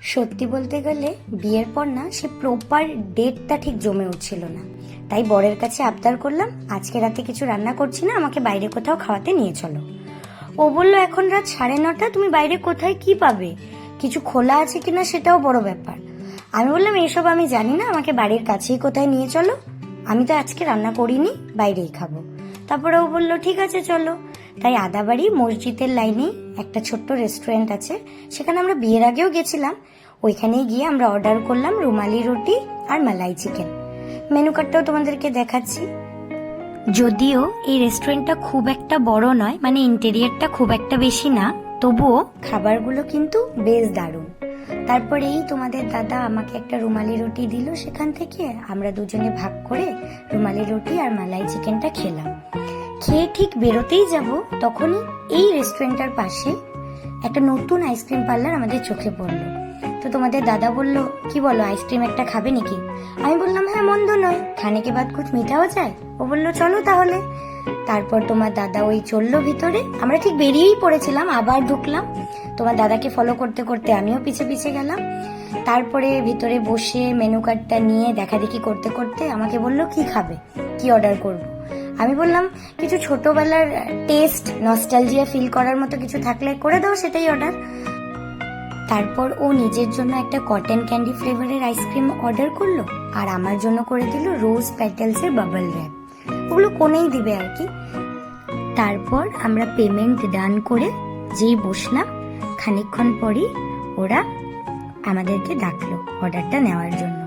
সত্যি বলতে গেলে বিয়ের পর না, সে প্রপার ডেটটা ঠিক জমে উঠছিল না। তাই বরের কাছে আবদার করলাম, আজকে রাতে কিছু রান্না করছি না, আমাকে বাইরে কোথাও খাওয়াতে নিয়ে চলো। ও বলল, এখন রাত সাড়ে নটা, তুমি বাইরে কোথায় কি পাবে? কিছু খোলা আছে কিনা সেটাও বড় ব্যাপার। আমি বললাম, এসব আমি জানি না, আমাকে বাড়ির কাছেই কোথায় নিয়ে চলো। আমি তো আজকে রান্না করিনি, বাইরেই খাব। তারপরে ও বলল, ঠিক আছে, চলো। তাই আদাবাড়ি মসজিদের লাইনে একটা ছোট্ট রেস্টুরেন্ট আছে। সেখানে আমরা বিয়ের আগেও গেছিলাম। ওইখানেই গিয়ে আমরা অর্ডার করলাম রুমালি রুটি আর মালাই চিকেন মেনু কার্ডটাও তোমাদেরকে দেখাচ্ছি। যদিও এই রেস্টুরেন্টটা খুব একটা বড় নয় মানে ইন্টেরিয়ারটা খুব একটা বেশি না, তবুও খাবারগুলো কিন্তু বেশ দারুণ। তারপরে এই তোমাদের দাদা আমাকে একটা রুমালি রুটি দিল সেখান থেকে। আমরা দুজনে ভাগ করে রুমালি রুটি আর মালাই চিকেনটা খেলাম। খেয়ে ঠিক বেরোতেই যাব, তখনই এই রেস্টুরেন্টটার পাশে একটা নতুন আইসক্রিম পার্লার আমাদের চোখে পড়ল। তো তোমাদের দাদা বলল, কি বলো আইসক্রিম একটা খাবে নাকি? আমি বললাম হ্যাঁ মন্দ নয়। খানে কে বাদ কুছ মিঠাও যায়? ও বলল, চলো তাহলে। তারপর তোমার দাদা ওই চলল ভিতরে। আমরা ঠিক বেরিয়েই পড়েছিলাম, আবার ঢুকলাম। তোমার দাদাকে ফলো করতে করতে আমিও পিছে পিছে গেলাম। তারপরে ভিতরে বসে মেনু কার্ডটা নিয়ে দেখা দেখি করতে করতে আমাকে বলল, কি খাবে? কি অর্ডার করব? আমি বললাম, কিছু ছোটবেলার টেস্ট নস্টালজিয়া ফিল করার মতো কিছু থাকলে করে দাও সেটাই অর্ডার তারপর ও নিজের জন্য একটা কটন ক্যান্ডি ফ্লেভারের আইসক্রিম অর্ডার করল আর আমার জন্য করে দিল রোজ প্যাটেলস এর বাবল র্যাপ ওগুলো কোনেই দিবে আর কি? তারপর আমরা পেমেন্ট ডান করে যেই বসলাম, খানিকক্ষণ পরই ওরা আমাদেরকে ডাকলো অর্ডারটা নেওয়ার জন্য।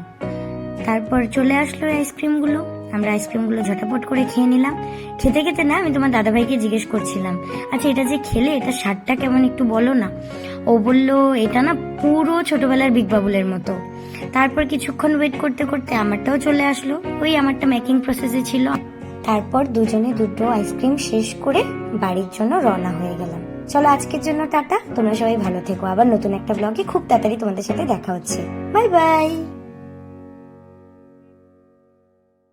তারপর চলে আসলো আইসক্রিমগুলো। আমরা আইসক্রিমগুলো ঝটাপট করে খেয়ে নিলাম। খেতে খেতে না, আমি তোমার দাদাভাইকে জিজ্ঞেস করছিলাম আচ্ছা এটা যে খেলে, এটা স্বাদটা কেমন একটু বলো না? ও বলল, এটা না পুরো ছোটবেলার বিগ বাবুলের মতো। তারপর কিছুক্ষণ ওয়েট করতে করতে আমারটাও চলে আসলো। ওই আমারটা মেকিং প্রসেসে ছিল। তারপর দুজনে দুটো আইসক্রিম শেষ করে বাড়ির জন্য রওনা হয়ে গেলাম। চলো, আজকের জন্য টাটা। তোমরা সবাই ভালো থেকো। আবার নতুন একটা ব্লগে খুব তাড়াতাড়ি তোমাদের সাথে দেখা হচ্ছে। Bye bye!